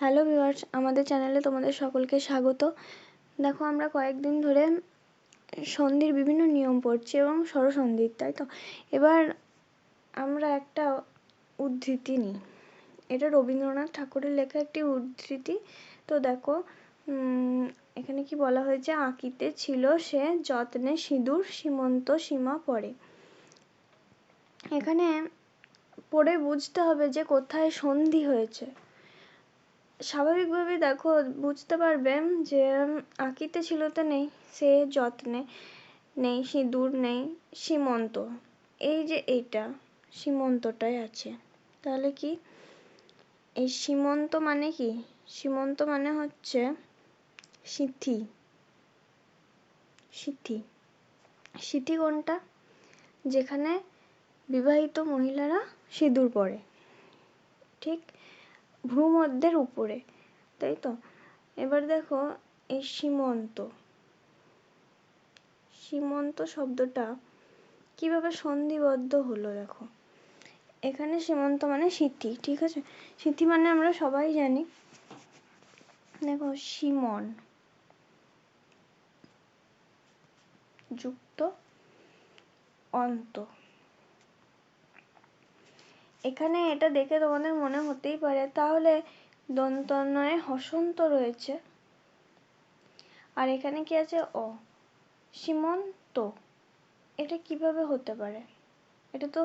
Hello viewers, আমাদের চ্যানেলে তোমাদের সকলকে স্বাগত। দেখো, আমরা কয়েকদিন ধরে সন্ধির বিভিন্ন নিয়ম পড়ছি এবং স্বরসন্ধির, তাই তো? এবার আমরা একটা উদ্ধৃতি নিই। এটা রবীন্দ্রনাথ ঠাকুরের লেখা একটি উদ্ধৃতি। তো দেখো এখানে কি বলা হয়েছে? আঁকিতে ছিল সে যত্নে সিঁদুর, সীমন্ত সীমা পড়ে। এখানে পড়ে বুঝতে হবে যে কোথায় সন্ধি হয়েছে। স্বাভাবিকভাবে দেখো, বুঝতে পারবে যে আঁকিতে ছিলতে নেই, সে যত্নে নেই সিঁদুর নেই, সীমন্ত। এই যে এইটা, সীমন্তটাই আছে। তাহলে কি? এই সীমন্ত মানে কি? সীমন্ত মানে হচ্ছে সিথি। সিথি। সিথি কোনটা? যেখানে বিবাহিত মহিলারা সিঁদুর পরে। ঠিক? ভ্রুমধ্যের উপরে, তাই তো? এবার দেখো এই সীমন্ত। সীমন্ত শব্দটা কীভাবে সন্ধিবদ্ধ হলো দেখো? এখানে সীমন্ত মানে সিথি, ঠিক আছে? সিথি মানে আমরা সবাই জানি। দেখো সীমন যুক্ত অন্ত। এখানে এটা দেখে তোমাদের মনে হতেই পারে, তাহলে দন্তন্বয়ে হসন্ত রয়েছে। আর এখানে কি আছে? অ। সীমন্ত। এটা কীভাবে হতে পারে? এটা তো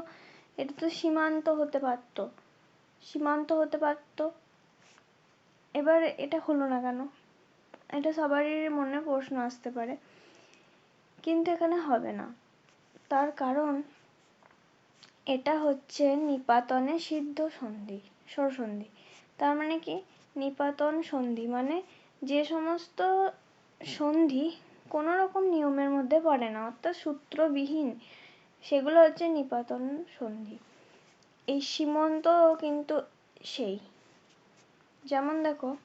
এটা তো সীমান্ত হতে পারত। সীমান্ত হতে পারত। এবার এটা হলো না কেন? এটা সবারই মনে প্রশ্ন আসতে পারে। কিন্তু এখানে হবে না। তার কারণ এটা হচ্ছে নিপাতনে সিদ্ধ সন্ধি, স্বরসন্ধি। তার মানে কি? নিপাতন সন্ধি মানে যে সমস্ত সন্ধি কোনো রকম নিয়মের মধ্যে পড়ে না, অর্থাৎ সূত্রবিহীন। সেগুলো হচ্ছে নিপাতন সন্ধি। এই সীমন্ত কিন্তু সেই। যেমন দেখো,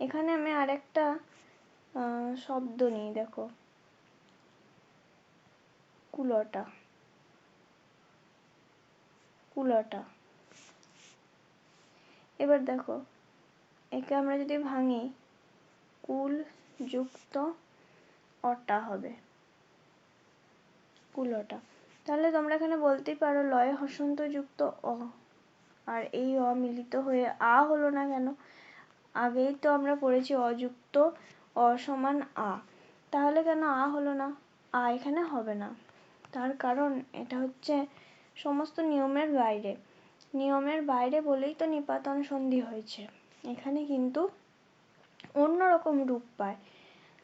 এখানে আমি আরেকটা শব্দ নিই, দেখো। কুলটা। কুলটা। এবার দেখো, একে আমরা যদি ভাঙি কুল যুক্ত অটা হবে। কুলটা। তাহলে তোমরা এখানে বলতেই পারো, লয়ে হসন্ত যুক্ত অ। আর এই অ মিলিত হয়ে আ হলো না কেন? আগেই তো আমরা পড়েছি অযুক্ত, অ সমান আ। তাহলে কেন আ হলো না? আ এখানে হবে না। তার কারণ এটা হচ্ছে সমস্ত নিয়মের বাইরে। নিয়মের বাইরে বলেই তো নিপাতন সন্ধি হয়েছে। এখানে কিন্তু অন্যরকম রূপ পায়।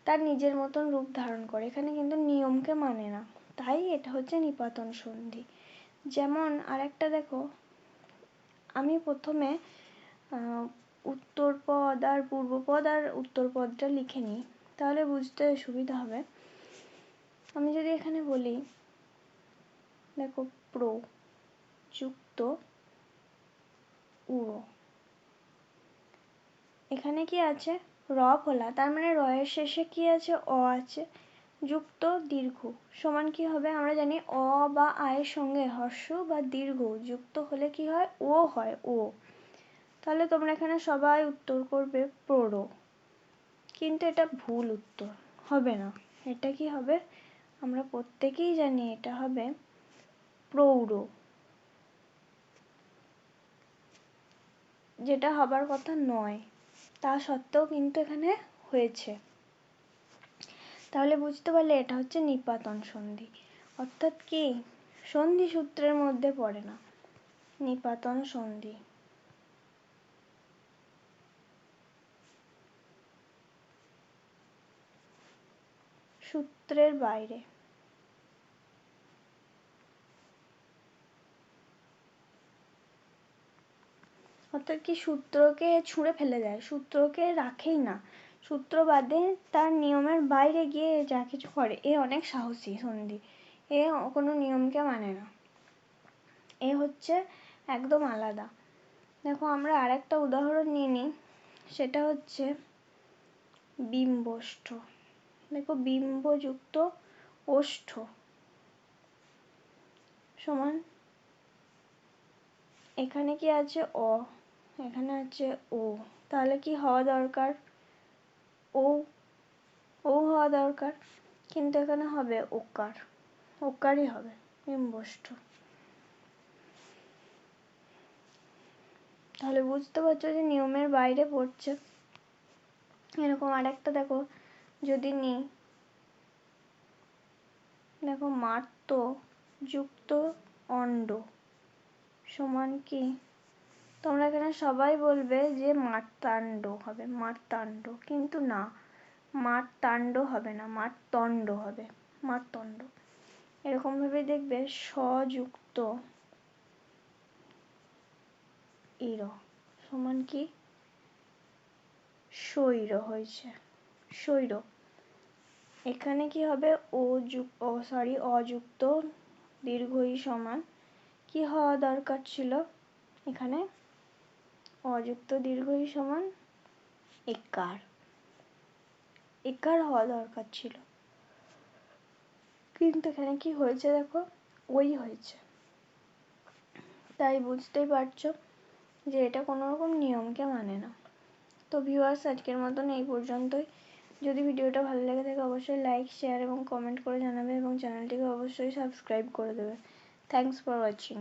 তার নিজের মতন রূপ ধারণ করে। এখানে কিন্তু নিয়মকে মানে না। তাই এটা হচ্ছে নিপাতন সন্ধি। যেমন আরেকটা দেখো, আমি প্রথমে উত্তর পদ আর পূর্ব পদ আর উত্তর পদটা লিখে নিই। তাহলে বুঝতে সুবিধা হবে। আমি যদি এখানে বলি দেখো প্রো যুক্ত উড়ো এখানে কি আছে? র ফোলা তার মানে র এর শেষে কি আছে? অ আছে। যুক্ত, দীর্ঘ। সমান কি হবে? আমরা জানি অ বা আয়ের সঙ্গে হর্ষ বা দীর্ঘ। যুক্ত হলে কি হয়? ও হয়, ও। তাহলে তোমরা এখানে সবাই উত্তর করবে প্রো। কিন্তু এটা ভুল উত্তর। হবে না। এটা কি হবে? আমরা প্রত্যেকেই জানি এটা হবে প্রৌঢ়। যেটা হবার কথা নয়, তা সত্ত্বেও কিন্তু এখানে হয়েছে। তাহলে বুঝতে পারলে এটা হচ্ছে নিপাতন সন্ধি। অর্থাৎ কি? সন্ধি সূত্রের মধ্যে পড়ে না। নিপাতন সন্ধি। সূত্রের বাইরে। অর্থাৎ কি সূত্রকে ছুঁড়ে ফেলে দেয়? সূত্রকে রাখেই না। সূত্র বাদে তার নিয়মের বাইরে গিয়ে যা কিছু করে, এ অনেক সাহসী সন্ধি। এ কোনো নিয়মকে মানে না। এ হচ্ছে একদম আলাদা। দেখো, আমরা আরেকটা উদাহরণ নিয়ে নিই। সেটা হচ্ছে বিম্বষ্ঠ দেখো, বিম্বযুক্ত ওষ্ঠ সমান এখানে কি আছে? অ। এখানে আছে ও। তাহলে কি হওয়া দরকার? ও ও হওয়া দরকার। কিন্তু এখানে হবে ওকার। ওকারই হবে নিম্বষ্ট তাহলে বুঝতে পারছ যে নিয়মের বাইরে পড়ছে। এরকম আরেকটা দেখো, যদি নিই দেখো মার্ত যুক্ত অণ্ড সমান কি? তোমরা এখানে সবাই বলবে যে মার্তাণ্ড হবে, মার্তাণ্ড। কিন্তু না, মার্তাণ্ড হবে না, মার্তণ্ড হবে, মার্তণ্ড। এরকম ভাবে দেখবে সযুক্ত ইর সমান কি? স্বৈর হয়েছে, স্বৈর। এখানে কি হবে? ও ও সরি অযুক্ত, দীর্ঘই সমান। কি হওয়া দরকার ছিল এখানে? অযুক্ত দীর্ঘই সমান একার। একার হওয়া দরকার ছিল। কিন্তু এখানে কি হয়েছে দেখো? ওই হয়েছে। তাই বুঝতেই পারছ যে এটা কোনো রকম নিয়মকে মানে না। তো ভিউয়ার্স আজকের মতন এই পর্যন্তই। যদি ভিডিওটা ভালো লেগে থাকে, অবশ্যই লাইক শেয়ার এবং কমেন্ট করে জানাবে এবং চ্যানেলটিকে অবশ্যই সাবস্ক্রাইব করে দেবে। Thanks for watching